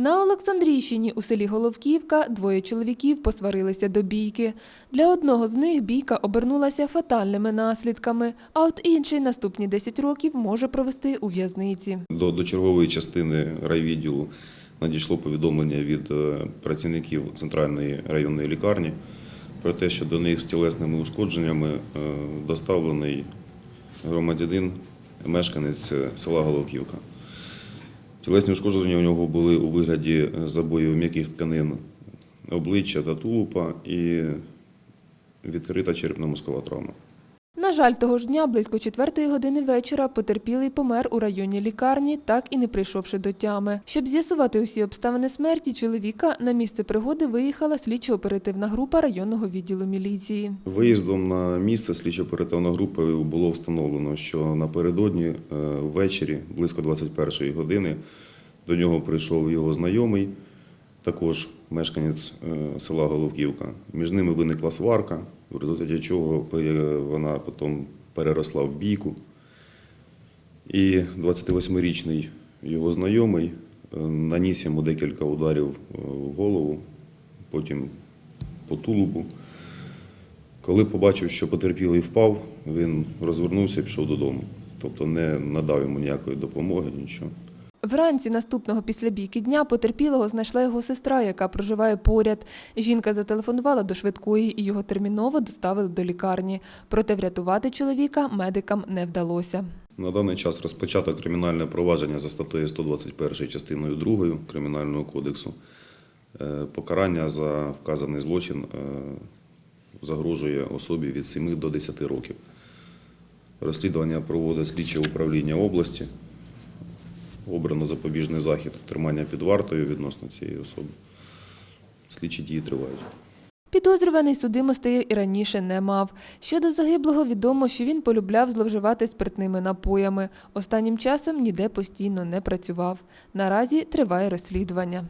На Олександрійщині у селі Головківка двоє чоловіків посварилися до бійки. Для одного з них бійка обернулася фатальними наслідками, а от інший наступні 10 років може провести у в'язниці. До, до чергової частини райвідділу надійшло повідомлення від е, працівників центральної районної лікарні про те, що до них з тілесними ушкодженнями е, доставлений громадянин, мешканець е, села Головківка. Тілесні ушкодження у нього були у вигляді е, забоїв м'яких тканин обличчя та тулупа і відкрита черепно-мозкова травма. На жаль, того ж дня, близько четвертої години вечора, потерпілий помер у районній лікарні, так і не прийшовши до тями. Щоб з'ясувати усі обставини смерті чоловіка, на місце пригоди виїхала слідчо-оперативна група районного відділу міліції. Виїздом на місце слідчо-оперативною групою було встановлено, що напередодні е, ввечері, близько 21-ї години, до нього прийшов його знайомий, також мешканець е, села Головківка. Між ними виникла сварка, в результаті чого е, вона потім переросла в бійку. І 28-річний його знайомий е, наніс йому декілька ударів в голову, потім по тулубу. Коли побачив, що потерпілий впав, він розвернувся і пішов додому. Тобто не надав йому ніякої допомоги, нічого. Вранці наступного після бійки дня потерпілого знайшла його сестра, яка проживає поряд. Жінка зателефонувала до швидкої і його терміново доставили до лікарні. Проте врятувати чоловіка медикам не вдалося. На даний час розпочато кримінальне провадження за статтею 121 частиною 2 Кримінального кодексу. Е, Покарання за вказаний злочин е, загрожує особі від 7 до 10 років. Розслідування проводить слідче управління області. Обрано запобіжний захід тримання під вартою відносно цієї особи. Слідчі дії тривають. Підозрюваний судимостей і раніше не мав. Щодо загиблого, відомо, що він полюбляв зловживати спиртними напоями. Останнім часом ніде постійно не працював. Наразі триває розслідування.